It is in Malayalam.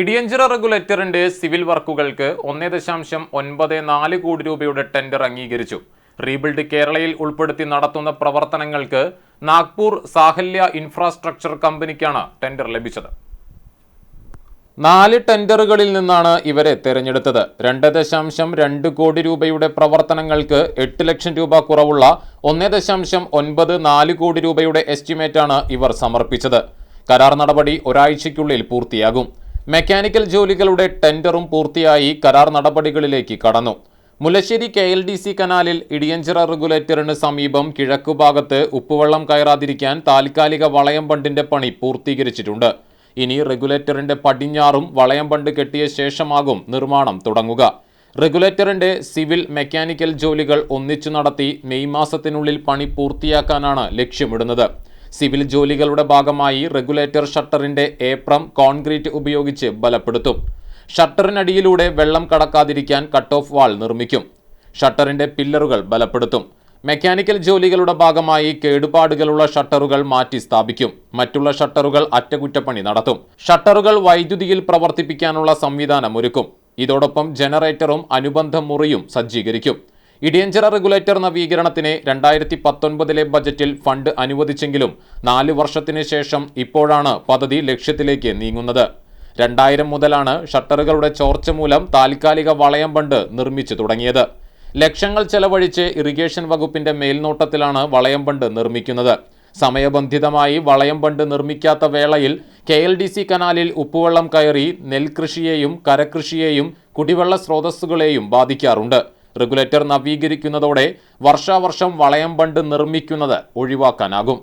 ഇടിയഞ്ചിറ റെഗുലേറ്ററിന്റെ സിവിൽ വർക്കുകൾക്ക് ഒന്നേ ദശാംശം ഒൻപത് നാല് കോടി രൂപയുടെ ടെൻഡർ അംഗീകരിച്ചു. റീബിൽഡ് കേരളയിൽ ഉൾപ്പെടുത്തി നടത്തുന്ന പ്രവർത്തനങ്ങൾക്ക് നാഗ്പൂർ സാഹല്യ ഇൻഫ്രാസ്ട്രക്ചർ കമ്പനിക്കാണ് ടെൻഡർ ലഭിച്ചത്. നാല് ടെൻഡറുകളിൽ നിന്നാണ് ഇവരെ തെരഞ്ഞെടുത്തത്. രണ്ട് ദശാംശം രണ്ട് കോടി രൂപയുടെ പ്രവർത്തനങ്ങൾക്ക് എട്ട് ലക്ഷം രൂപ കുറവുള്ള ഒന്നേ ദശാംശം ഒൻപത് നാല് കോടി രൂപയുടെ എസ്റ്റിമേറ്റാണ് ഇവർ സമർപ്പിച്ചത്. കരാർ നടപടി ഒരാഴ്ചയ്ക്കുള്ളിൽ പൂർത്തിയാകും. മെക്കാനിക്കൽ ജോലികളുടെ ടെൻഡറും പൂർത്തിയായി കരാർ നടപടികളിലേക്ക് കടന്നു. Mullassery K L D C കനാലിൽ ഇടിയഞ്ചിറ റെഗുലേറ്ററിന് സമീപം കിഴക്കുഭാഗത്ത് ഉപ്പുവെള്ളം കയറാതിരിക്കാൻ താൽക്കാലിക വളയം ബണ്ടിന്റെ പണി പൂർത്തീകരിച്ചിട്ടുണ്ട്. ഇനി റെഗുലേറ്ററിന്റെ പടിഞ്ഞാറും വളയം ബണ്ട് കെട്ടിയ ശേഷമാകും നിർമ്മാണം തുടങ്ങുക. റെഗുലേറ്ററിന്റെ സിവിൽ മെക്കാനിക്കൽ ജോലികൾ ഒന്നിച്ചു നടത്തി മെയ് മാസത്തിനുള്ളിൽ പണി പൂർത്തിയാക്കാനാണ് ലക്ഷ്യമിടുന്നത്. സിവിൽ ജോലികളുടെ ഭാഗമായി റെഗുലേറ്റർ ഷട്ടറിന്റെ ഏപ്രം കോൺക്രീറ്റ് ഉപയോഗിച്ച് ബലപ്പെടുത്തും. ഷട്ടറിനടിയിലൂടെ വെള്ളം കടക്കാതിരിക്കാൻ കട്ട് ഓഫ് വാൾ നിർമ്മിക്കും. ഷട്ടറിന്റെ പില്ലറുകൾ ബലപ്പെടുത്തും. മെക്കാനിക്കൽ ജോലികളുടെ ഭാഗമായി കേടുപാടുകളുള്ള ഷട്ടറുകൾ മാറ്റി സ്ഥാപിക്കും. മറ്റുള്ള ഷട്ടറുകൾ അറ്റകുറ്റപ്പണി നടത്തും. ഷട്ടറുകൾ വൈദ്യുതിയിൽ പ്രവർത്തിപ്പിക്കാനുള്ള സംവിധാനം ഒരുക്കും. ഇതോടൊപ്പം ജനറേറ്ററും അനുബന്ധ മുറിയും സജ്ജീകരിക്കും. ഇടിയഞ്ചിറ റെഗുലേറ്റർ നവീകരണത്തിന് രണ്ടായിരത്തി പത്തൊൻപതിലെ ബജറ്റിൽ ഫണ്ട് അനുവദിച്ചെങ്കിലും നാല് വർഷത്തിന് ശേഷം ഇപ്പോഴാണ് പദ്ധതി ലക്ഷ്യത്തിലേക്ക് നീങ്ങുന്നത്. രണ്ടായിരം മുതലാണ് ഷട്ടറുകളുടെ ചോർച്ച മൂലം താൽക്കാലിക വളയം ബണ്ട് നിർമ്മിച്ചു തുടങ്ങിയത്. ലക്ഷങ്ങൾ ചെലവഴിച്ച് ഇറിഗേഷൻ വകുപ്പിന്റെ മേൽനോട്ടത്തിലാണ് വളയം ബണ്ട് നിർമ്മിക്കുന്നത്. സമയബന്ധിതമായി വളയം ബണ്ട് നിർമ്മിക്കാത്ത വേളയിൽ കെ എൽ ഡി സി കനാലിൽ ഉപ്പുവെള്ളം കയറി നെൽകൃഷിയെയും കരകൃഷിയെയും കുടിവെള്ള സ്രോതസ്സുകളെയും ബാധിക്കാറുണ്ട്. റെഗുലേറ്റർ നവീകരിക്കുന്നതോടെ വർഷാവർഷം വളയം ബണ്ട് നിർമ്മിക്കുന്നത് ഒഴിവാക്കാനാകും.